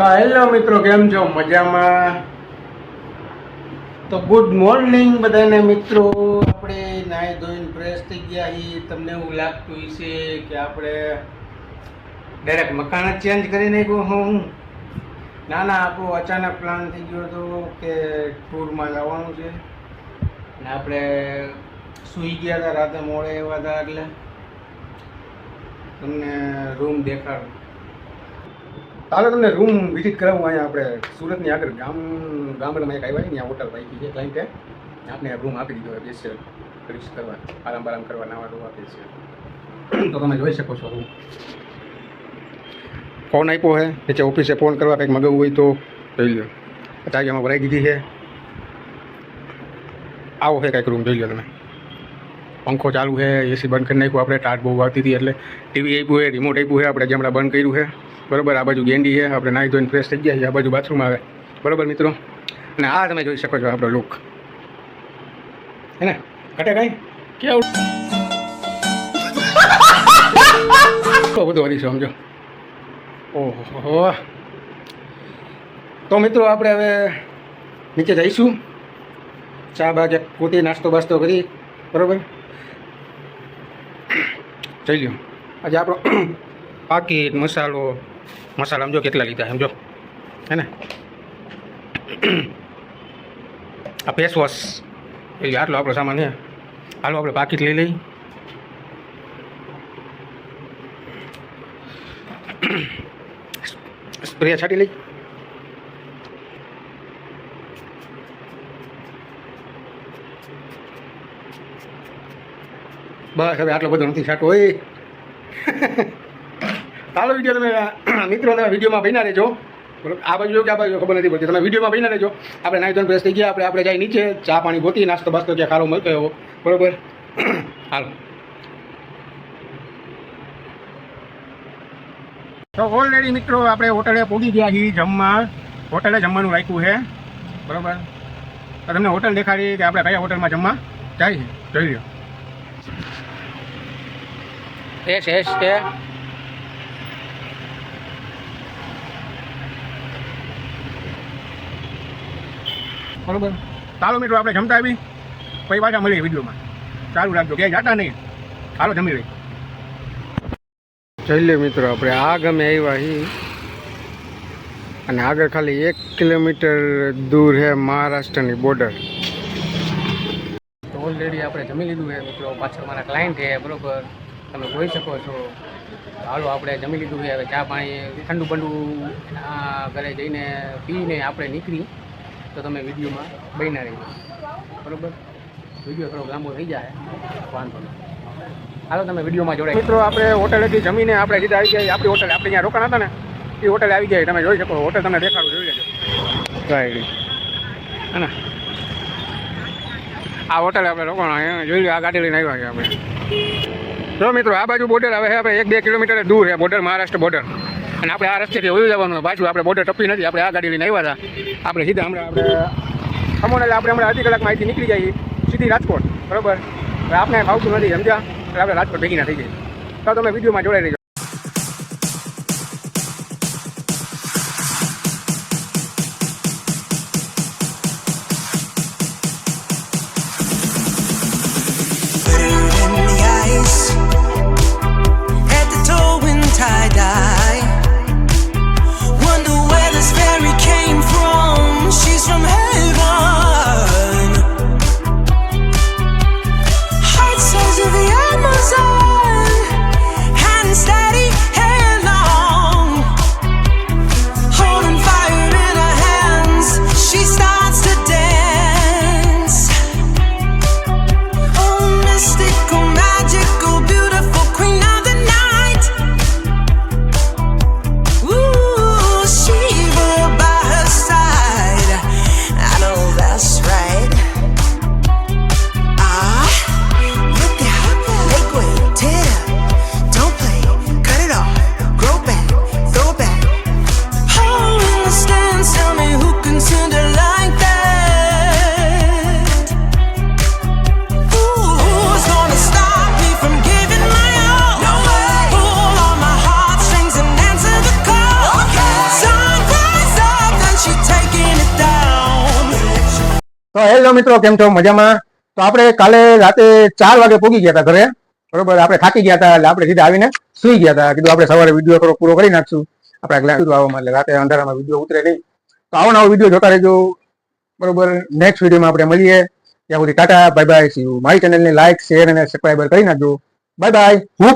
તો હેલો મિત્રો, કેમ છો? મજામાં? તો ગુડ મોર્નિંગ બધાને મિત્રો. આપણે નાહી ધોઈને ફ્રેશ થઈ ગયા છીએ. તમને એવું લાગતું હશે કે આપણે ડાયરેક્ટ મકાન જ ચેન્જ કરી નાખ્યું હું. ના ના, આપણો અચાનક પ્લાન થઈ ગયો હતો કે ટૂરમાં જવાનું છે. ને આપણે સૂઈ ગયા હતા રાતે મોડે એવા હતા એટલે. તમને રૂમ દેખાડું. હાલો તમને રૂમ વિઝિટ કરાવું, અહીંયા આપણે સુરતની આગળ ગામ, ગામડામાં એક આવ્યા છે, ત્યાં હોટલ રાખી છે ક્લાઇન્ટે આપણે રૂમ આપી દીધો હોય બેસે રિક્સ કરવા, આરામ બારામ કરવા, નાવા રૂમ આપીએ છીએ તો તમે જોઈ શકો છો રૂમ ફોન આપ્યો છે નીચે ઓફિસે ફોન કરવા, કંઈક મગાવવું હોય તો જોઈ લો ચાવીમાં ભરાઈ દીધી છે. આવો છે કંઈક રૂમ જોઈ લો તમે. પંખો ચાલુ છે એસી બંધ કરી નાખ્યું આપણે, ટાટ બહુ આવતી હતી એટલે ટીવી આપ્યું છે રિમોટ આપ્યું છે આપણે જેમણે બંધ કર્યું છે બરોબર આ બાજુ ગેંડી છે આપણે નાહી ધોઈને ફ્રેશ થઈ ગયા છે આ બાજુ બાથરૂમ આવે. બરોબર મિત્રો? અને આ તમે જોઈ શકો છો આપણો લુક હે ને? ઘટે કઈ? કેવું? તો બધું હરી સમજો. ઓહો. તો મિત્રો આપણે હવે નીચે જઈશું. ચા બા કે પોતે નાસ્તો બાસ્તો કરી. બરોબર? જઈ લ્યો. આજે આપણો પાકીટ મસાલો મસાલા સમજો કેટલા લીધા સમજો હે ને? આ ફેસ વોશ એ આટલો આપણો સામાન છે. હાલો, આપણે પાકીટ લઈ લઈ. સ્પ્રે છાંટી લઈ. બસ, હવે આટલો બધો નથી છાંટો હોય ચાલો વીડિયો તમે મિત્રો, તમે વિડીયોમાં બન્યા રહેજો. આ બાજુ કે આ બાજુ ખબર નથી પડતી. તમે વિડીયોમાં બન્યા રહેજો. આપણે નાઈ ધોન ફ્રેશ થઈ ગયા, આપણે આપણે જાય નીચે, ચા પાણી ગોતી, નાસ્તો બાસ્તો ક્યાં ખારો મળતો એવો. બરોબર? હાલો. તો ઓલરેડી મિત્રો આપણે હોટલે પહોંચી ગયા છીએ જમવા. હોટલે જમવાનું રાખ્યું છે. બરોબર? તો તમને હોટલ દેખાડી કે આપણે કયા હોટલમાં જમવા? જાય છે. જોઈ લો એસ એસ બરોબર? ચાલો મિત્રો આપણે જમતા આવી. પછી પાછા મળીએ વિડીયોમાં. ચાલુ રાખજો ક્યાંય જાતા નહીં. ચાલો જમી લઈ જઈ લે મિત્રો આપણે આ ગમે આવ્યા હી અને આગળ ખાલી એક કિલોમીટર દૂર છે મહારાષ્ટ્રની બોર્ડર ઓલરેડી આપણે જમી લીધું છે મિત્રો. પાછળ મારા ક્લાયન્ટ છે બરોબર. તમે જોઈ શકો છો. હાલો આપણે જમી લીધું છે. હવે ચા પાણી ઠંડુ બંડુ આ ઘરે જઈને પીને આપણે નીકળી. તો તમે વિડીયોમાં બન્યા રહી બરોબર? વીડિયો થોડો લાંબો થઈ જાય. વાંધો નહીં. હાલો તમે વિડીયોમાં જોડાય મિત્રો આપણે હોટેલેથી જમીને આપણે સીધા આવી ગયા આપણી હોટલ આપણે ત્યાં રોકાણ હતા ને એ હોટેલ આવી ગયા તમે જોઈ શકો હોટેલ તમને દેખાડું જોઈ લેજો. રાઈટ હે ને? આ હોટલ આપણે રોકાણ અહીંયા જોઈ લો આ ગાડી લઈને આવ્યા છે આપણે. જો મિત્રો આ બાજુ બોર્ડર આવે છે આપણે એક બે કિલોમીટર દૂર છે બોર્ડર મહારાષ્ટ્ર બોર્ડર અને આપણે આ રસ્તેથી વયું જવાનું પાછું આપણે બોર્ડર ટપી નથી. આપણે આ ગાડી લઈને આવ્યા હતા. આપણે સીધા હમણાં આપણે ખમણ આપણે હમણાં અડધી કલાકમાં અહીંથી નીકળી જઈએ. સીધી રાજકોટ. બરાબર? આપણે ફાવતું નથી, સમજ્યા? એટલે આપણે રાજકોટ ભેગી ના થઈ જઈએ. તો તમે વિડીયોમાં જોડાઈ તો હેલો મિત્રો, કેમ છો? મજામાં? તો આપણે કાલે રાતે ચાર વાગે પોગી ગયા હતા ઘરે. બરોબર? આપણે થાકી ગયા હતા એટલે આપણે સીધા આવીને સુઈ ગયા હતા. કીધું આપણે સવારે વીડિયો થોડો પૂરો કરી નાખશું. આપણે આવવામાં એટલે રાતે અંધારામાં વીડિયો ઉતરે નહીં. તો આવો નવો વીડિયો જોતા રહેજો. બરોબર? નેક્સ્ટ વિડીયોમાં આપણે મળીએ. ત્યાં સુધી ટાટા બાય બાય સી મારી ચેનલને લાઈક શેર અને સબસ્ક્રાઈબર કરી નાખજો. બાય બાય હું